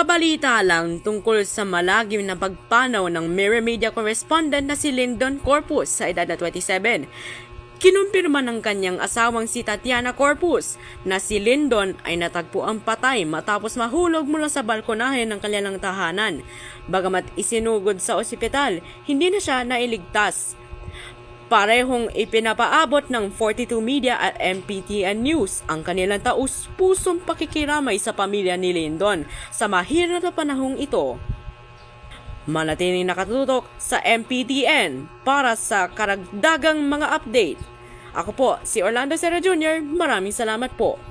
Nakabalita lang tungkol sa malagim na pagpanaw ng Mirror Media correspondent na si Lyndon Corpus sa edad na 27. Kinumpirma ng kanyang asawang si Tatiana Corpus na si Lyndon ay natagpo ang patay matapos mahulog mula sa balkonahe ng kanilang tahanan. Bagamat isinugod sa ospital, hindi na siya nailigtas. Parehong ipinapaabot ng 42 Media at MPTN News ang kanilang taus-pusong pakikiramay sa pamilya ni Lyndon sa mahirap na panahong ito. Manatiling nakatutok sa MPTN para sa karagdagang mga update. Ako po, si Orlando Serra Jr. Maraming salamat po.